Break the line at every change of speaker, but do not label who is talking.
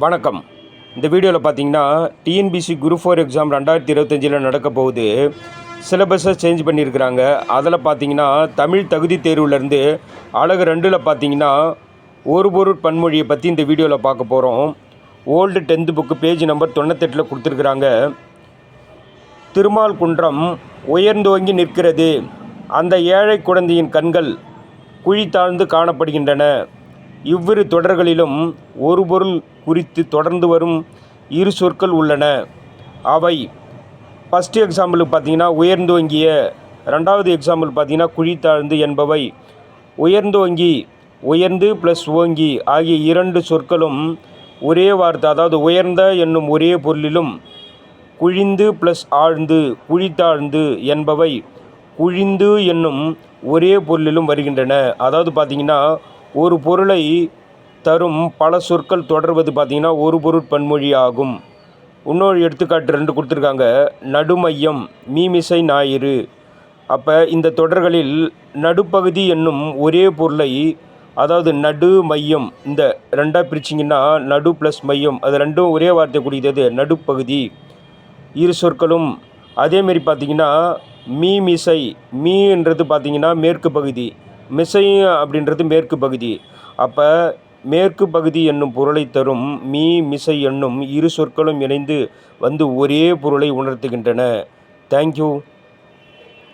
வணக்கம். இந்த வீடியோவில் பார்த்தீங்கன்னா டிஎன்பிசி குரூப் ஃபோர் எக்ஸாம் ரெண்டாயிரத்தி இருபத்தஞ்சில் நடக்க போகுது. சிலபஸை சேஞ்ச் பண்ணியிருக்கிறாங்க. அதில் பார்த்தீங்கன்னா தமிழ் தகுதி தேர்வுலேருந்து அழகு ரெண்டில் பார்த்தீங்கன்னா ஒரு பொருள் பன்மொழியை பற்றி இந்த வீடியோவில் பார்க்க போகிறோம் old tenth book page number தொண்ணூத்தெட்டில் கொடுத்துருக்குறாங்க. திருமால் குன்றம் உயர்ந்தோங்கி நிற்கிறது. அந்த ஏழை குழந்தையின் கண்கள் குழி தாழ்ந்து காணப்படுகின்றன. இவ்விரு தொடர்களிலும் ஒரு பொருள் குறித்து தொடர்ந்து வரும் இரு சொற்கள் உள்ளன. அவை ஃபஸ்ட்டு எக்ஸாம்பிளுக்கு பார்த்தீங்கன்னா உயர்ந்தோங்கிய ரெண்டாவது எக்ஸாம்பிள் பார்த்தீங்கன்னா குழித்தாழ்ந்து என்பவை. உயர்ந்தோங்கி உயர்ந்து ப்ளஸ் ஓங்கி ஆகிய இரண்டு சொற்களும் ஒரே வார்த்தை அதாவது உயர்ந்த என்னும் ஒரே பொருளிலும் குழிந்து ப்ளஸ் ஆழ்ந்து குழித்தாழ்ந்து என்பவை குழிந்து என்னும் ஒரே பொருளிலும் வருகின்றன. அதாவது பார்த்தீங்கன்னா ஒரு பொருளை தரும் பல சொற்கள் தொடர்வது பார்த்திங்கன்னா ஒரு பொருட்பன்மொழி ஆகும் இன்னொரு எடுத்துக்காட்டு ரெண்டு கொடுத்துருக்காங்க. நடுமையம் மீமிசை ஞாயிறு. அப்போ இந்த தொடர்களில் நடுப்பகுதி என்னும் ஒரே பொருளை அதாவது நடு மையம் இந்த ரெண்டாக பிரிச்சிங்கன்னா நடு ப்ளஸ் மையம் அது ரெண்டும் ஒரே வார்த்தை குறிக்கிறது நடுப்பகுதி. இரு சொற்களும். அதேமாரி பார்த்தீங்கன்னா மீ மிசை மீன்றது பார்த்தீங்கன்னா மேற்கு பகுதி. மிசையும் அப்படின்றது மேற்கு பகுதி. அப்போ மேற்கு பகுதி என்னும் பொருளை தரும் மீ மிசை என்னும் இரு சொற்களும் இணைந்து வந்து ஒரே பொருளை உணர்த்துகின்றன. தேங்க்யூ